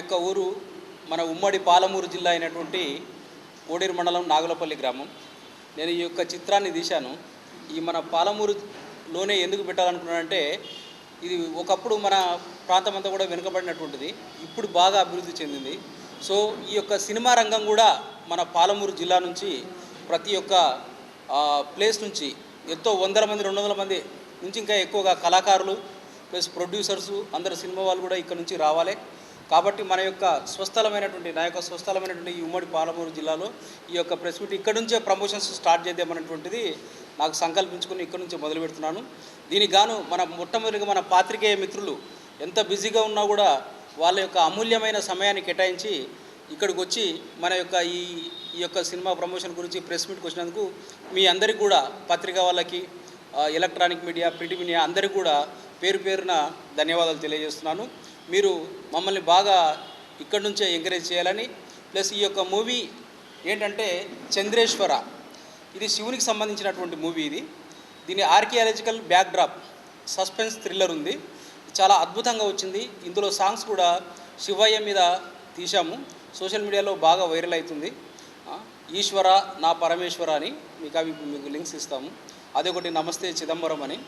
యొక్క ఊరు మన ఉమ్మడి పాలమూరు జిల్లా అయినటువంటి కోడేరు మండలం నాగులపల్లి గ్రామం. నేను ఈ యొక్క చిత్రాన్ని తీశాను. ఈ మన పాలమూరులోనే ఎందుకు పెట్టాలనుకున్నానంటే ఇది ఒకప్పుడు మన ప్రాంతం అంతా కూడా వెనుకబడినటువంటిది. ఇప్పుడు బాగా అభివృద్ధి చెందింది. సో ఈ యొక్క సినిమా రంగం కూడా మన పాలమూరు జిల్లా నుంచి ప్రతి ఒక్క ప్లేస్ నుంచి ఎంతో వందల మంది రెండు వందల మంది నుంచి ఇంకా ఎక్కువగా కళాకారులు ప్లస్ ప్రొడ్యూసర్సు అందరు సినిమా వాళ్ళు కూడా ఇక్కడ నుంచి రావాలి. కాబట్టి మన యొక్క స్వస్థలమైనటువంటి నా యొక్క స్వస్థలమైనటువంటి ఈ ఉమ్మడి పాలమూరు జిల్లాలో ఈ యొక్క ప్రెస్ మీట్ ఇక్కడ నుంచే ప్రమోషన్స్ స్టార్ట్ చేద్దామన్నటువంటిది నాకు సంకల్పించుకుని ఇక్కడ నుంచే మొదలు పెడుతున్నాను. దీనికి గాను మన మొట్టమొదటిగా మన పాత్రికేయ మిత్రులు ఎంత బిజీగా ఉన్నా కూడా వాళ్ళ యొక్క అమూల్యమైన సమయాన్ని కేటాయించి ఇక్కడికి వచ్చి మన యొక్క ఈ ఈ యొక్క సినిమా ప్రమోషన్ గురించి ప్రెస్ మీట్కి వచ్చినందుకు మీ అందరికీ కూడా పత్రిక వాళ్ళకి ఎలక్ట్రానిక్ మీడియా ప్రింట్ మీడియా అందరికీ కూడా పేరు పేరున ధన్యవాదాలు తెలియజేస్తున్నాను. మీరు మమ్మల్ని బాగా ఇక్కడి నుంచే ఎంకరేజ్ చేయాలని ప్లస్ ఈ యొక్క మూవీ ఏంటంటే చంద్రేశ్వర. ఇది శివునికి సంబంధించినటువంటి మూవీ ఇది. దీని ఆర్కియాలజికల్ బ్యాక్డ్రాప్ సస్పెన్స్ థ్రిల్లర్ ఉంది. చాలా అద్భుతంగా వచ్చింది. ఇందులో సాంగ్స్ కూడా శివయ్య మీద తీశాము. సోషల్ మీడియాలో బాగా వైరల్ అవుతుంది. ఈశ్వర నా పరమేశ్వర అని మీకు అవి మీకు లింక్స్ ఇస్తాము. అదొకటి నమస్తే చిదంబరం అని.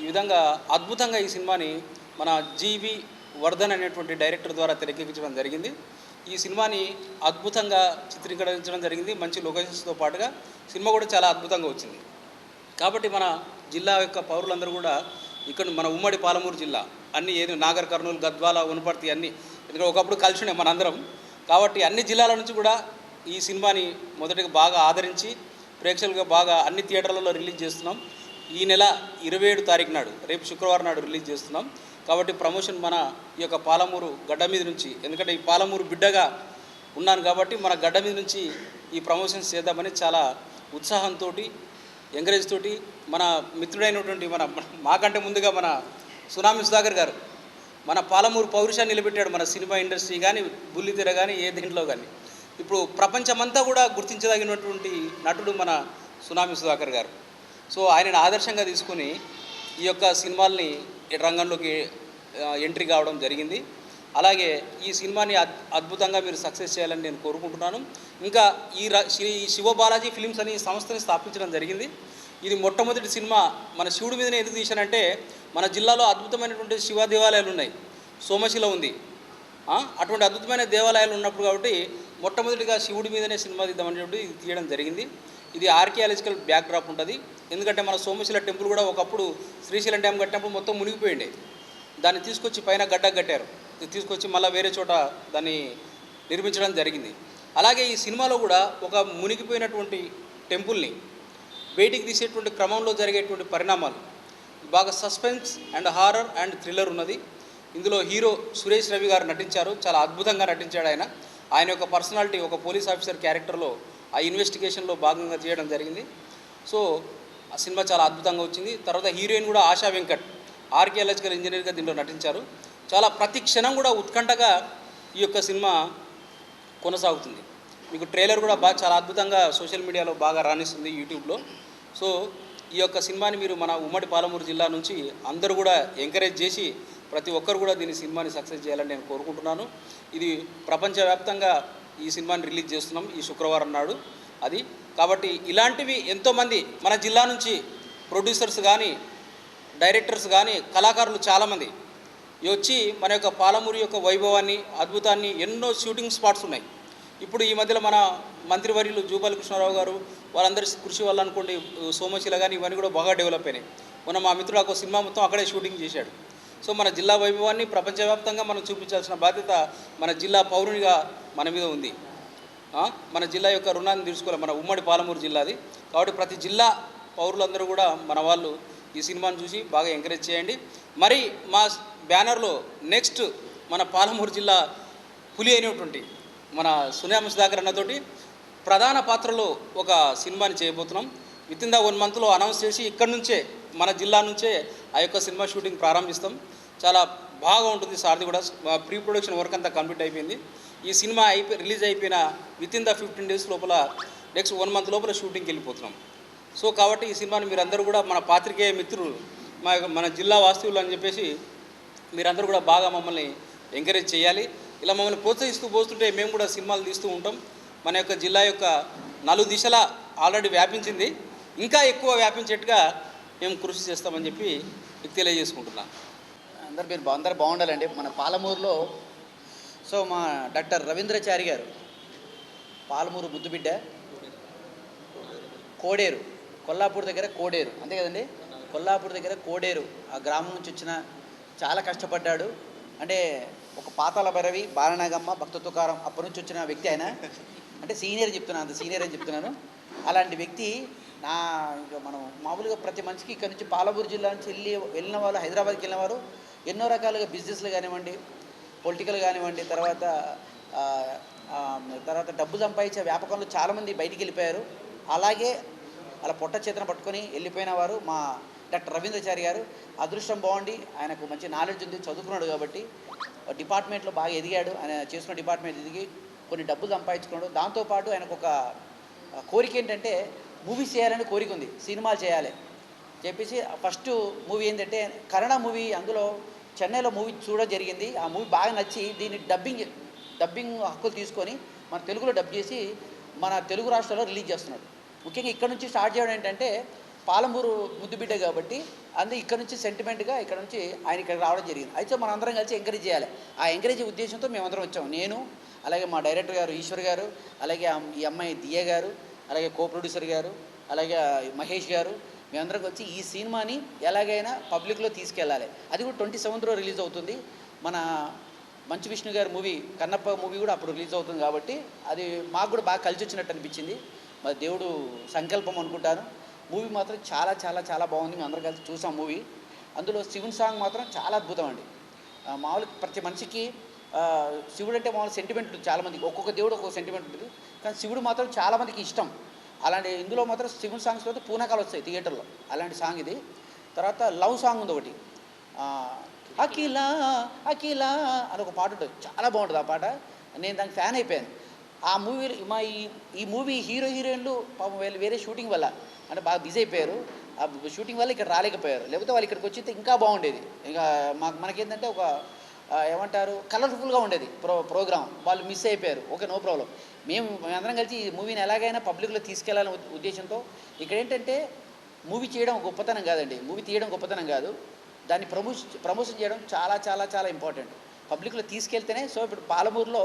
ఈ విధంగా అద్భుతంగా ఈ సినిమాని మన జీవి వర్ధన్ అనేటువంటి డైరెక్టర్ ద్వారా తెరకెక్కించడం జరిగింది. ఈ సినిమాని అద్భుతంగా చిత్రీకరించడం జరిగింది. మంచి లొకేషన్స్తో పాటుగా సినిమా కూడా చాలా అద్భుతంగా వచ్చింది. కాబట్టి మన జిల్లా యొక్క పౌరులందరూ కూడా ఇక్కడ మన ఉమ్మడి పాలమూరు జిల్లా అన్ని ఏది నాగర్ కర్నూలు గద్వాల ఉనపర్తి అన్ని ఎందుకంటే ఒకప్పుడు కలిసి ఉండే మనందరం. కాబట్టి అన్ని జిల్లాల నుంచి కూడా ఈ సినిమాని మొదటిగా బాగా ఆదరించి ప్రేక్షకులుగా బాగా అన్ని థియేటర్లలో రిలీజ్ చేస్తున్నాం. ఈ నెల ఇరవై ఏడు తారీఖు నాడు రేపు శుక్రవారం నాడు రిలీజ్ చేస్తున్నాం. కాబట్టి ప్రమోషన్ మన ఈ యొక్క పాలమూరు గడ్డ మీద నుంచి ఎందుకంటే ఈ పాలమూరు బిడ్డగా ఉన్నాను కాబట్టి మన గడ్డ మీద నుంచి ఈ ప్రమోషన్స్ చేద్దామని చాలా ఉత్సాహంతో ఎంకరేజ్ తోటి మన మిత్రుడైనటువంటి మన మాకంటే ముందుగా మన సునామీ సుధాకర్ గారు మన పాలమూరు పౌరుషాన్ని నిలబెట్టాడు మన సినిమా ఇండస్ట్రీ కానీ బుల్లితెర కానీ ఏ దీంట్లో కానీ ఇప్పుడు ప్రపంచమంతా కూడా గుర్తించదగినటువంటి నటుడు మన సునామీ సుధాకర్ గారు. సో ఆయనను ఆదర్శంగా తీసుకుని ఈ యొక్క సినిమాల్ని రంగంలోకి ఎంట్రీ కావడం జరిగింది. అలాగే ఈ సినిమాని అద్- అద్భుతంగా మీరు సక్సెస్ చేయాలని నేను కోరుకుంటున్నాను. ఇంకా ఈ ర- శ్రీ శివ బాలాజీ ఫిలిమ్స్ అనే సంస్థని స్థాపించడం జరిగింది. ఇది మొట్టమొదటి సినిమా. మన శివుడి మీదనే ఎందుకు తీశానంటే మన జిల్లాలో అద్భుతమైనటువంటి శివ దేవాలయాలు ఉన్నాయి. సోమశిల ఉంది. అటువంటి అద్భుతమైన దేవాలయాలు ఉన్నప్పుడు కాబట్టి మొట్టమొదటిగా శివుడి మీదనే సినిమా తీద్దామని చెప్పి ఇది తీయడం జరిగింది. ఇది ఆర్కియాలజికల్ బ్యాక్డ్రాప్ ఉంటుంది. ఎందుకంటే మన సోమశిల టెంపుల్ కూడా ఒకప్పుడు శ్రీశైలం డ్యామ్ కట్టినప్పుడు మొత్తం మునిగిపోయిండే. దాన్ని తీసుకొచ్చి పైన గడ్డ కట్టారు. ఇది తీసుకొచ్చి మళ్ళీ వేరే చోట దాన్ని నిర్మించడం జరిగింది. అలాగే ఈ సినిమాలో కూడా ఒక మునిగిపోయినటువంటి టెంపుల్ని బయటికి తీసేటువంటి క్రమంలో జరిగేటువంటి పరిణామాలు. బాగా suspense and horror and thriller ఉన్నది. ఇందులో హీరో సురేష్ రవి గారు నటించారు. చాలా అద్భుతంగా నటించాడు ఆయన. ఆయన యొక్క పర్సనాలిటీ ఒక పోలీస్ ఆఫీసర్ క్యారెక్టర్లో ఆ ఇన్వెస్టిగేషన్లో భాగంగా చేయడం జరిగింది. సో ఆ సినిమా చాలా అద్భుతంగా వచ్చింది. తర్వాత హీరోయిన్ కూడా ఆశా వెంకట్ ఆర్కియాలజికల్ ఇంజనీర్గా దీంట్లో నటించారు. చాలా ప్రతి క్షణం కూడా ఉత్కంఠగా ఈ యొక్క సినిమా కొనసాగుతుంది. మీకు ట్రైలర్ కూడా బాగా చాలా అద్భుతంగా సోషల్ మీడియాలో బాగా రాణిస్తుంది యూట్యూబ్లో. సో ఈ యొక్క సినిమాని మీరు మన ఉమ్మడి పాలమూరు జిల్లా నుంచి అందరూ కూడా ఎంకరేజ్ చేసి ప్రతి ఒక్కరు కూడా దీని సినిమాని సక్సెస్ చేయాలని నేను కోరుకుంటున్నాను. ఇది ప్రపంచవ్యాప్తంగా ఈ సినిమాని రిలీజ్ చేస్తున్నాం ఈ శుక్రవారం నాడు. అది కాబట్టి ఇలాంటివి ఎంతోమంది మన జిల్లా నుంచి ప్రొడ్యూసర్స్ కానీ డైరెక్టర్స్ కానీ కళాకారులు చాలామంది వచ్చి మన యొక్క పాలమూరు యొక్క వైభవాన్ని అద్భుతాన్ని ఎన్నో షూటింగ్ స్పాట్స్ ఉన్నాయి. ఇప్పుడు ఈ మధ్యలో మన మంత్రివర్యులు జూపాలి కృష్ణారావు గారు వాళ్ళందరి కృషి వల్ల అనుకోండి సోమశిల కానీ ఇవన్నీ కూడా బాగా డెవలప్ అయినాయి. మొన్న మా మిత్రుడు ఒక సినిమా మొత్తం అక్కడే షూటింగ్ చేశాడు. సో మన జిల్లా వైభవాన్ని ప్రపంచవ్యాప్తంగా మనం చూపించాల్సిన బాధ్యత మన జిల్లా పౌరునిగా మన మీద ఉంది. మన జిల్లా యొక్క రుణాన్ని తీసుకోవాలి మన ఉమ్మడి పాలమూరు జిల్లాది. కాబట్టి ప్రతి జిల్లా పౌరులందరూ కూడా మన వాళ్ళు ఈ సినిమాను చూసి బాగా ఎంకరేజ్ చేయండి. మరి మా బ్యానర్లో నెక్స్ట్ మన పాలమూరు జిల్లా పులి అయినటువంటి మన సునామ సుధాకర్ అన్నతోటి ప్రధాన పాత్రలో ఒక సినిమాని చేయబోతున్నాం. విత్ ఇన్ ద వన్ మంత్లో అనౌన్స్ చేసి ఇక్కడ నుంచే మన జిల్లా నుంచే ఆ యొక్క సినిమా షూటింగ్ ప్రారంభిస్తాం. చాలా బాగా ఉంటుంది సార్ది కూడా. ప్రీ ప్రొడక్షన్ వర్క్ అంతా కంప్లీట్ అయిపోయింది. ఈ సినిమా అయిపోయి రిలీజ్ అయిపోయిన within the fifteen days లోపల నెక్స్ట్ వన్ మంత్ లోపల షూటింగ్కి వెళ్ళిపోతున్నాం. సో కాబట్టి ఈ సినిమాని మీరందరూ కూడా మన పాత్రికేయ మిత్రులు మా యొక్క- మన జిల్లా వాస్తవులు అని చెప్పేసి మీరందరూ కూడా బాగా మమ్మల్ని ఎంకరేజ్ చేయాలి. ఇలా మమ్మల్ని ప్రోత్సహిస్తూ పోస్తుంటే మేము కూడా సినిమాలు తీస్తూ ఉంటాం. మన యొక్క జిల్లా యొక్క నలుగు దిశలా ఆల్రెడీ వ్యాపించింది. ఇంకా ఎక్కువ వ్యాపించేట్టుగా మేము కృషి చేస్తామని చెప్పి తెలియజేసుకుంటున్నాను అందరు మీరు అందరు బాగుండాలండి. మన పాలమూరులో సో మా డాక్టర్ రవీంద్రచారి గారు పాలమూరు ముద్దుబిడ్డ కోడేరు కొల్లాపూర్ దగ్గర కోడేరు అంతే కదండి? కొల్లాపూర్ దగ్గర కోడేరు ఆ గ్రామం నుంచి వచ్చిన చాలా కష్టపడ్డాడు. అంటే ఒక పాతాల భైరవి బాలనాగమ్మ భక్త తుకారం అప్పటి నుంచి వచ్చిన వ్యక్తి ఆయన. అంటే సీనియర్ చెప్తున్నాను అంత సీనియర్ అని చెప్తున్నాను. అలాంటి వ్యక్తి నా ఇంకా మనం మామూలుగా ప్రతి మనిషికి ఇక్కడ నుంచి పాలమూరు జిల్లా నుంచి వెళ్ళి వెళ్ళిన వాళ్ళు హైదరాబాద్కి వెళ్ళిన వారు ఎన్నో రకాలుగా బిజినెస్లు కానివ్వండి పొలిటికల్ కానివ్వండి తర్వాత తర్వాత డబ్బు సంపాదించే వ్యాపకంలో చాలామంది బయటికి వెళ్ళిపోయారు. అలాగే అలా పొట్ట చేతన పట్టుకొని వెళ్ళిపోయిన వారు మా డాక్టర్ రవీంద్రచారి గారు. అదృష్టం బాగుండి ఆయనకు మంచి నాలెడ్జ్ ఉంది చదువుకున్నాడు కాబట్టి డిపార్ట్మెంట్లో బాగా ఎదిగాడు. ఆయన చేసుకున్న డిపార్ట్మెంట్ ఎదిగి కొన్ని డబ్బులు సంపాదించుకున్నాడు. దాంతోపాటు ఆయనకు ఒక కోరిక ఏంటంటే మూవీస్ చేయాలని కోరిక ఉంది. సినిమాలు చేయాలి. చెప్పేసి ఫస్ట్ మూవీ ఏంటంటే కన్నడ మూవీ. అందులో చెన్నైలో మూవీ చూడడం జరిగింది. ఆ మూవీ బాగా నచ్చి దీన్ని డబ్బింగ్ డబ్బింగ్ హక్కులు తీసుకొని మన తెలుగులో డబ్ చేసి మన తెలుగు రాష్ట్రాల్లో రిలీజ్ చేస్తున్నాడు. ముఖ్యంగా ఇక్కడ నుంచి స్టార్ట్ చేయడం ఏంటంటే పాలమూరు ముద్దుబిడ్డ కాబట్టి అందుకే ఇక్కడ నుంచి సెంటిమెంట్గా ఇక్కడ నుంచి ఆయన ఇక్కడ రావడం జరిగింది. అయితే మనం అందరం కలిసి ఎంకరేజ్ చేయాలి. ఆ ఎంకరేజ్ ఉద్దేశంతో మేమందరం వచ్చాము నేను అలాగే మా డైరెక్టర్ గారు ఈశ్వర్ గారు అలాగే ఈ అమ్మాయి దియ గారు అలాగే కో ప్రొడ్యూసర్ గారు అలాగే మహేష్ గారు మేమందరం వచ్చి ఈ సినిమాని ఎలాగైనా పబ్లిక్లో తీసుకెళ్ళాలి. అది కూడా ట్వంటీ సెవెంత్లో రిలీజ్ అవుతుంది. మన మంచు విష్ణు గారి మూవీ కన్నప్ప మూవీ కూడా అప్పుడు రిలీజ్ అవుతుంది కాబట్టి అది మాకు కూడా బాగా కలిసి వచ్చినట్టు అనిపించింది. మరి దేవుడు సంకల్పం అనుకుంటాను. మూవీ మాత్రం చాలా చాలా చాలా బాగుంది. మేము అందరం కలిసి చూసాం మూవీ. అందులో శివుని సాంగ్ మాత్రం చాలా అద్భుతం అండి. మామూలు ప్రతి మనిషికి శివుడు అంటే మామూలు సెంటిమెంట్ ఉంటుంది. చాలామందికి ఒక్కొక్క దేవుడు ఒక్కొక్క సెంటిమెంట్ ఉంటుంది. కానీ శివుడు మాత్రం చాలామందికి ఇష్టం. అలాంటి ఇందులో మాత్రం శివుని సాంగ్స్ తర్వాత పూనకాలు వస్తాయి థియేటర్లో. అలాంటి సాంగ్ ఇది. తర్వాత లవ్ సాంగ్ ఉంది ఒకటి. అఖిల అఖిల అని ఒక పాట ఉంటుంది. చాలా బాగుంటుంది ఆ పాట. నేను దానికి ఫ్యాన్ అయిపోయాను. ఆ మూవీ మా ఈ ఈ మూవీ హీరో హీరోయిన్లు పాపం వీళ్ళు వేరే షూటింగ్ వల్ల అంటే బాగా బిజీ అయిపోయారు. ఆ షూటింగ్ వల్ల ఇక్కడ రాలేకపోయారు. లేకపోతే వాళ్ళు ఇక్కడికి వచ్చితే ఇంకా బాగుండేది. ఇంకా మాకు మనకేంటంటే ఒక ఏమంటారు? కలర్ఫుల్గా ఉండేది ప్రో ప్రోగ్రామ్ వాళ్ళు మిస్ అయిపోయారు. ఓకే నో ప్రాబ్లం మేము అందరం కలిసి ఈ మూవీని ఎలాగైనా పబ్లిక్లో తీసుకెళ్ళాలనే ఉద్దేశంతో ఇక్కడ ఏంటంటే మూవీ చేయడం గొప్పతనం కాదండి. మూవీ తీయడం గొప్పతనం కాదు. దాన్ని ప్రమోషన్ ప్రమోషన్ చేయడం చాలా చాలా చాలా ఇంపార్టెంట్ పబ్లిక్లో తీసుకెళ్తేనే సో ఇప్పుడు పాలమూరులో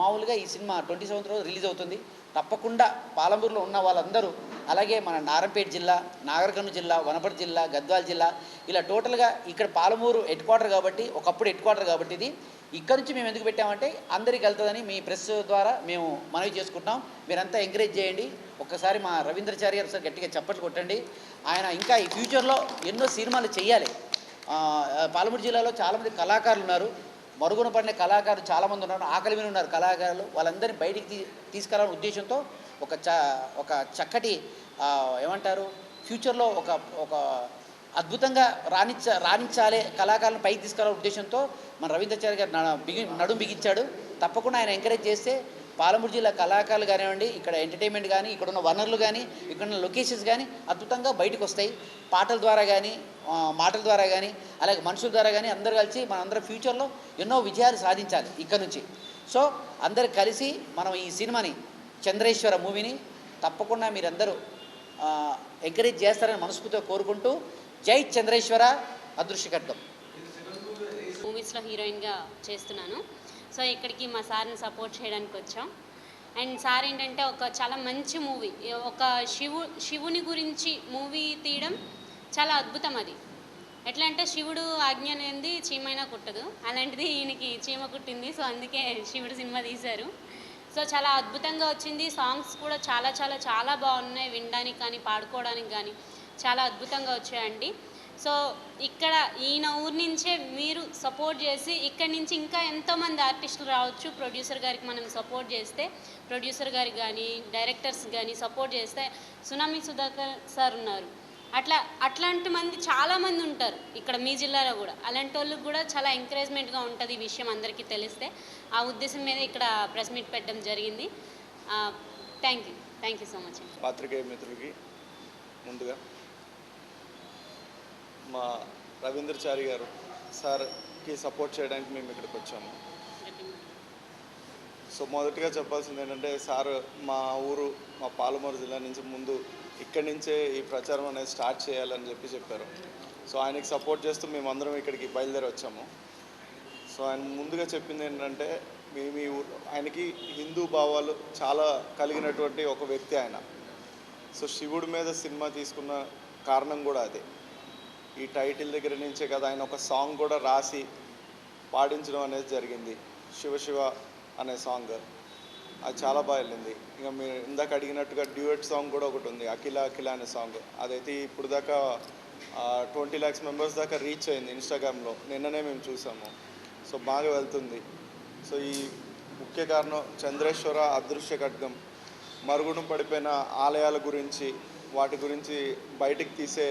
మామూలుగా ఈ సినిమా ట్వంటీ సెవెంత్ రోజు రిలీజ్ అవుతుంది. తప్పకుండా పాలమూరులో ఉన్న వాళ్ళందరూ అలాగే మన నారంపేట జిల్లా నాగర్కర్నూలు జిల్లా వనపర్తి జిల్లా గద్వాల జిల్లా ఇలా టోటల్గా ఇక్కడ పాలమూరు హెడ్ క్వార్టర్ కాబట్టి ఒకప్పుడు హెడ్ క్వార్టర్ కాబట్టి ఇది. ఇక్కడ నుంచి మేము ఎందుకు పెట్టామంటే అందరికి వెళ్తుందని మీ ప్రెస్ ద్వారా మేము మనవి చేసుకుంటాం మీరంతా ఎంకరేజ్ చేయండి. ఒక్కసారి మా రవీంద్రచారి గారు సార్ గట్టిగా చప్పట్లు కొట్టండి. ఆయన ఇంకా ఈ ఫ్యూచర్లో ఎన్నో సినిమాలు చేయాలి. పాలమూరు జిల్లాలో చాలామంది కళాకారులు ఉన్నారు. మరుగున పడిన కళాకారులు చాలామంది ఉన్నారు. ఆకలి మీద ఉన్నారు కళాకారులు. వాళ్ళందరినీ బయటికి తీ తీసుకురావాలనే ఉద్దేశంతో ఒక చ ఒక చక్కటి ఏమంటారు ఫ్యూచర్లో ఒక ఒక అద్భుతంగా రాణించ రాణించాలి కళాకారులను పైకి తీసుకురావాలనే ఉద్దేశంతో మన రవీంద్రచారి గారు బిగి నడుం బిగించాడు. తప్పకుండా ఆయన ఎంకరేజ్ చేస్తే పాలమూరు జిల్లా కళాకారులు కానివ్వండి ఇక్కడ ఎంటర్టైన్మెంట్ కానీ ఇక్కడ ఉన్న వనరులు కానీ ఇక్కడ ఉన్న లొకేషన్స్ కానీ అద్భుతంగా బయటకు వస్తాయి పాటల ద్వారా కానీ మాటల ద్వారా కానీ అలాగే మనుషుల ద్వారా కానీ అందరూ కలిసి మనందరం ఫ్యూచర్లో ఎన్నో విజయాలు సాధించాలి ఇక్కడ నుంచి. సో అందరు కలిసి మనం ఈ సినిమాని చంద్రేశ్వర మూవీని తప్పకుండా మీరందరూ ఎంకరేజ్ చేస్తారని మనస్ఫూర్తిగా కోరుకుంటూ జై చంద్రేశ్వర అదృశ్యకర్గం మూవీస్లో హీరోయిన్గా చేస్తున్నాను. సో ఇక్కడికి మా సార్ని సపోర్ట్ చేయడానికి వచ్చాం. అండ్ సార్ ఏంటంటే ఒక చాలా మంచి మూవీ ఒక శివు శివుని గురించి మూవీ తీయడం చాలా అద్భుతం అది. ఎట్లా అంటే శివుడు ఆజ్ఞ అనేది చీమైనా కుట్టదు. అలాంటిది ఈయనకి చీమ కుట్టింది. సో అందుకే శివుడు సినిమా తీశారు. సో చాలా అద్భుతంగా వచ్చింది. సాంగ్స్ కూడా చాలా చాలా చాలా బాగున్నాయి. వినడానికి కానీ పాడుకోవడానికి కానీ చాలా అద్భుతంగా వచ్చాయండి. సో ఇక్కడ ఈయన ఊరి నుంచే మీరు సపోర్ట్ చేసి ఇక్కడి నుంచి ఇంకా ఎంతోమంది ఆర్టిస్టులు రావచ్చు. ప్రొడ్యూసర్ గారికి మనం సపోర్ట్ చేస్తే ప్రొడ్యూసర్ గారికి కానీ డైరెక్టర్స్ కానీ సపోర్ట్ చేస్తే సునామీ సుధాకర్ సార్ ఉన్నారు. అట్లా అట్లాంటి మంది చాలామంది ఉంటారు ఇక్కడ మీ జిల్లాలో కూడా. అలాంటి వాళ్ళకి కూడా చాలా ఎంకరేజ్మెంట్గా ఉంటుంది ఈ విషయం అందరికీ తెలిస్తే. ఆ ఉద్దేశం మీద ఇక్కడ ప్రెస్ మీట్ పెట్టడం జరిగింది. Thank you thank you so much పాత్రికేయ మిత్రులకి ముందుగా మా రవీంద్రచారి గారు సార్కి సపోర్ట్ చేయడానికి మేము ఇక్కడికి వచ్చాము. సో మొదటిగా చెప్పాల్సింది ఏంటంటే సార్ మా ఊరు మా పాలమూరు జిల్లా నుంచి ముందు ఇక్కడి నుంచే ఈ ప్రచారం అనేది స్టార్ట్ చేయాలని చెప్పి చెప్పారు. సో ఆయనకి సపోర్ట్ చేస్తూ మేమందరం ఇక్కడికి బయలుదేరి వచ్చాము. సో ఆయన ముందుగా చెప్పింది ఏంటంటే మీ మీ ఆయనకి హిందూ భావాలు చాలా కలిగినటువంటి ఒక వ్యక్తి ఆయన. సో శివుడి మీద సినిమా తీసుకున్న కారణం కూడా అదే. ఈ టైటిల్ దగ్గర నుంచే కదా ఆయన ఒక సాంగ్ కూడా రాసి పాడించడం అనేది జరిగింది. శివ శివ అనే సాంగ్. అది చాలా బాగా వెళ్ళింది. ఇంకా మీరు ఇందాక అడిగినట్టుగా డ్యూయట్ సాంగ్ కూడా ఒకటి ఉంది అఖిల అఖిల అనే సాంగ్. అదైతే ఇప్పుడు దాకా ట్వంటీ ల్యాక్స్ మెంబర్స్ దాకా రీచ్ అయింది ఇన్స్టాగ్రామ్లో. నిన్ననే మేము చూసాము. సో బాగా వెళ్తుంది. సో ఈ ముఖ్య కారణం చంద్రేశ్వర అదృశ్య ఖడ్గం. మరుగున పడిపోయిన ఆలయాల గురించి వాటి గురించి బయటికి తీసే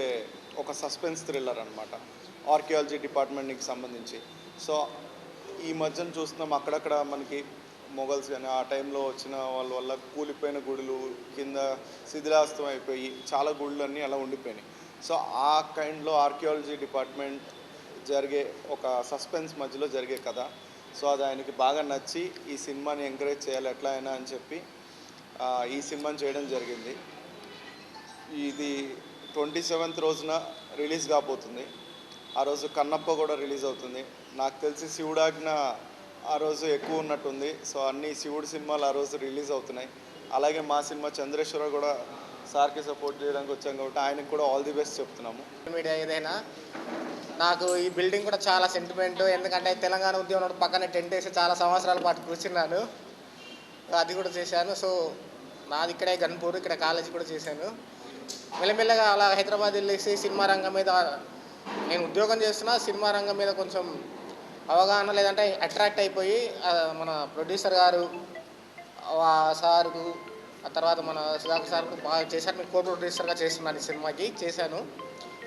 ఒక సస్పెన్స్ థ్రిల్లర్ అనమాట ఆర్కియాలజీ డిపార్ట్మెంట్కి సంబంధించి. సో ఈ మధ్యన చూస్తున్నాం అక్కడక్కడ మనకి మొఘల్స్ కానీ ఆ టైంలో వచ్చిన వాళ్ళ వల్ల కూలిపోయిన గుడులు కింద శిథిలాస్తం అయిపోయి చాలా గుళ్ళు అన్నీ అలా ఉండిపోయినాయి. సో ఆ కైండ్లో ఆర్కియాలజీ డిపార్ట్మెంట్ జరిగే ఒక సస్పెన్స్ మధ్యలో జరిగే కథ. సో అది ఆయనకి బాగా నచ్చి ఈ సినిమాని ఎంకరేజ్ చేయాలి ఎట్లా అయినా అని చెప్పి ఈ సినిమాని చేయడం జరిగింది. ఇది ట్వంటీ సెవెంత్ రోజున రిలీజ్ కాబోతుంది. ఆ రోజు కన్నప్ప కూడా రిలీజ్ అవుతుంది. నాకు తెలిసి శివుడాజ్ఞ ఆ రోజు ఎక్కువ ఉన్నట్టుంది. సో అన్ని శివుడి సినిమాలు ఆ రోజు రిలీజ్ అవుతున్నాయి. అలాగే మా సినిమా చంద్రేశ్వర కూడా సార్కి సపోర్ట్ చేయడానికి వచ్చాం కాబట్టి ఆయనకు కూడా ఆల్ ది బెస్ట్ చెప్తున్నాము. మీడియా ఏదైనా నాకు ఈ బిల్డింగ్ కూడా చాలా సెంటిమెంట్ ఎందుకంటే తెలంగాణ ఉద్యమం పక్కనే టెంట్ వేసి చాలా సంవత్సరాల పాటు కూర్చున్నాను. అది కూడా చేశాను. సో నాది ఇక్కడే గన్పూర్ ఇక్కడ కాలేజీ కూడా చేశాను. మెల్లమెల్లగా అలా హైదరాబాద్ వెళ్ళేసి సినిమా రంగం మీద నేను ఉద్యోగం చేస్తున్నా సినిమా రంగం మీద కొంచెం అవగాహన లేదంటే అట్రాక్ట్ అయిపోయి మన ప్రొడ్యూసర్ గారు సార్కు ఆ తర్వాత మన సుధాకర్ సార్కు బాగా చేశాను నేను కో ప్రొడ్యూసర్గా చేస్తున్నాను ఈ సినిమాకి చేశాను.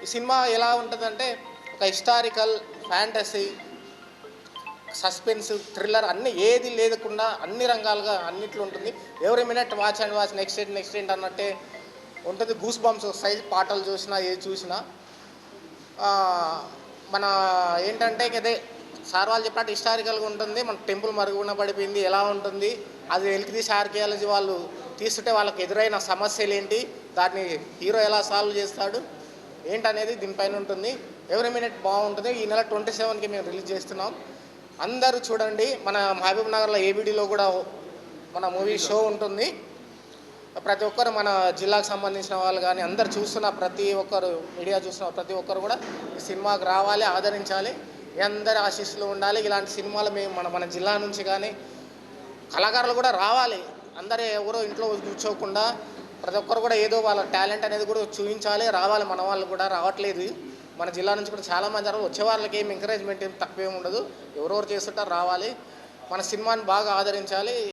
ఈ సినిమా ఎలా ఉంటుందంటే ఒక హిస్టారికల్ ఫ్యాంటసీ సస్పెన్స్ థ్రిల్లర్ అన్ని ఏది లేకుండా అన్ని రంగాలుగా అన్నిట్లో ఉంటుంది. ఎవరి minute watch and watch next ఏంటి నెక్స్ట్ ఏంటి అన్నట్టే ఉంటుంది. గూస్ బంప్స్ వస్తాయి పాటలు చూసినా ఏది చూసినా. మన ఏంటంటే అదే సార్ వాళ్ళు చెప్పినట్టు హిస్టారికల్గా ఉంటుంది మన టెంపుల్ మరుగున పడిపోయింది ఎలా ఉంటుంది అది వెలికితీసి ఆర్కియాలజీ వాళ్ళు తీస్తుంటే వాళ్ళకి ఎదురైన సమస్యలు ఏంటి దాన్ని హీరో ఎలా సాల్వ్ చేస్తాడు ఏంటనేది దీనిపైన ఉంటుంది. ఎవరి మినిట్ బాగుంటుంది ఈ నెల ట్వంటీ సెవెన్కి మేము రిలీజ్ చేస్తున్నాం. అందరూ చూడండి మన మహబూబ్ నగర్లో ఏబిడిలో కూడా మన మూవీ షో ఉంటుంది. ప్రతి ఒక్కరు మన జిల్లాకు సంబంధించిన వాళ్ళు కానీ అందరు చూస్తున్న ప్రతి ఒక్కరు మీడియా చూస్తున్న ప్రతి ఒక్కరు కూడా ఈ సినిమాకి రావాలి ఆదరించాలి. మీ అందరి ఆశీస్సులు ఉండాలి. ఇలాంటి సినిమాలు మేము మన మన జిల్లా నుంచి కానీ కళాకారులు కూడా రావాలి. అందరూ ఎవరో ఇంట్లో కూర్చోకుండా ప్రతి ఒక్కరు కూడా ఏదో వాళ్ళ టాలెంట్ అనేది కూడా చూపించాలి. రావాలి మన వాళ్ళు కూడా రావట్లేదు. మన జిల్లా నుంచి కూడా చాలామంది వచ్చే వాళ్ళకి ఏం ఎంకరేజ్మెంట్ ఏం తక్కువేం ఉండదు. ఎవరెవరు చేస్తుంటారు రావాలి. మన సినిమాని బాగా ఆదరించాలి.